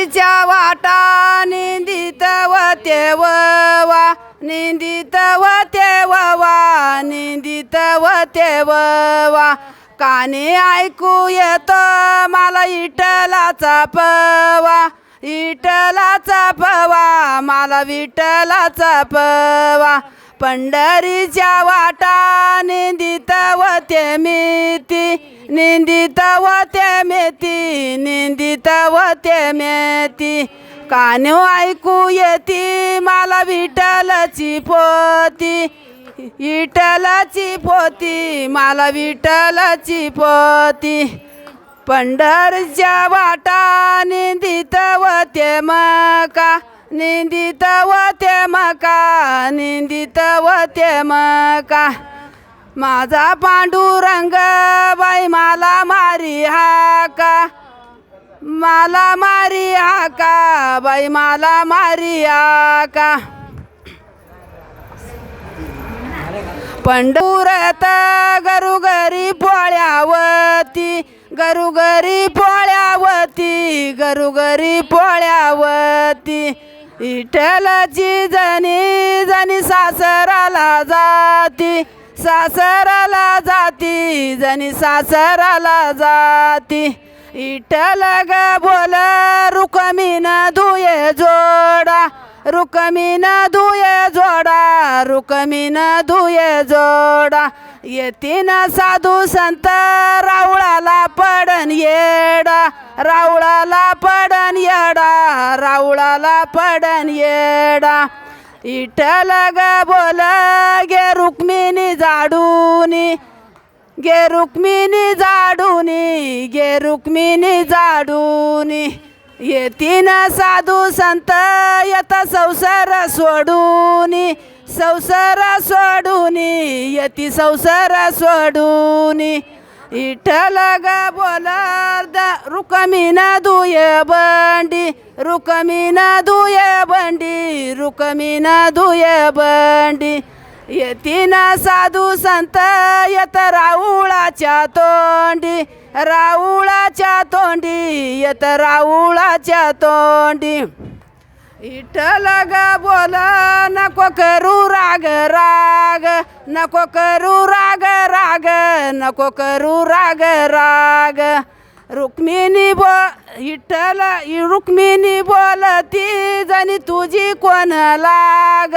पंढरीच्या वाटा निंदित व. तेववा निंदित व. तेववा निंदित व. तेववा काने ऐकू येतो मला इटलाचा पवा. इटलाचा पवा. मला विठ्ठलाचा पवा. पंढरीच्या वाटा व ते मेती निंदित व ते मेती निंदित व ते मेती कान्यो ऐकू येती मला विठ्ठलाची पोती. विठ्ठलाची पोती मला विठ्ठलाची पोती. पंढरच्या वाटा निंदित व ते मका निंदित व ते मका निंदित व ते मका. माझा पांडुरंग बाई मला मारी हाका. मला मारी हाका बाई मला मारी हाका. पंढुरत गरुगरी पोळ्यावती गरुगरी पोळ्यावती गरुगरी पोळ्यावती. विठ्ठलाची जणी जणी सासराला जाती. सासराला जाती जणी सासराला जाती. विठ्ठल ग बोल रुकमीन धुये जोडा रुकमीन धुये जोडा रुकमीन धुये जोडा. येतीन साधू संत रावळाला पडन येडा रावळाला पडन येडा रावळाला पडन येडा. इठल ग बोल गे रुक्मिणी जाडूनी गे रुक्मिणी जाडूनी गे रुक्मिणी जाडूनी येतीन साधू संत येत संसार सोडूनी. संसार सोडूनी येती संसार सोडूनी. इठल ग बोल रुकमीन धुये बंडी. रुकमीन दुये बंडी रुकमीन धुये बंडी. येतीन साधू संत येत राऊळाच्या तोंडी. राऊळाच्या तोंडी येत राऊळाच्या तोंडी. इठल ग बोल नको करू राग राग. नको करू राग राग. नको करू राग राग. रुक्मिणी बो इठल रुक्मिणी बोलती जणी तुझी कोण लाग?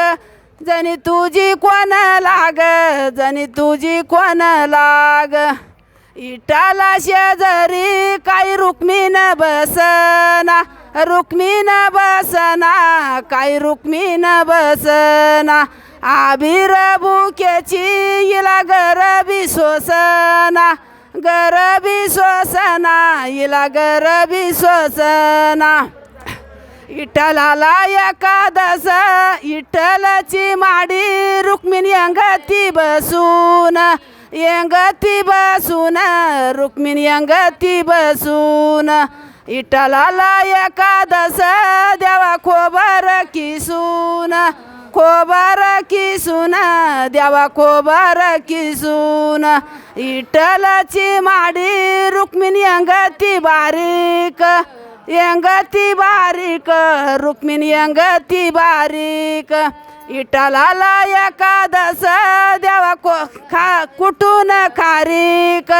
जणी तुझी कोण लाग? जणी तुझी कोण लाग? इटाला शेजारी काही रुक्मिण बसना? रुक्मिण बसना काही रुक्मिण बसना? आबिर बुक्याची इला गरबी सोसना गरबी श्वसना हिला गरबी श्वसना इटलाला एकादस इटलाची माडी रुक्मिणी अंगती बसून यंगती बसून रुक्मिणी अंगती बसून. इटलाला एकादस देवा खोबर किसून. खोबर किसून देवा खोबर किसून इटलाची माडी रुक्मिणी अंगती बारीक. अंगती बारीक रुक्मिणी अंगती बारीक. इटलाला एकादस देवा को खा कुटून खारीक?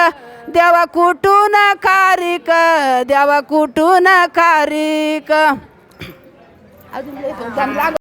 देवा कुटून खारीक? देवा कुटून खारीक? अजून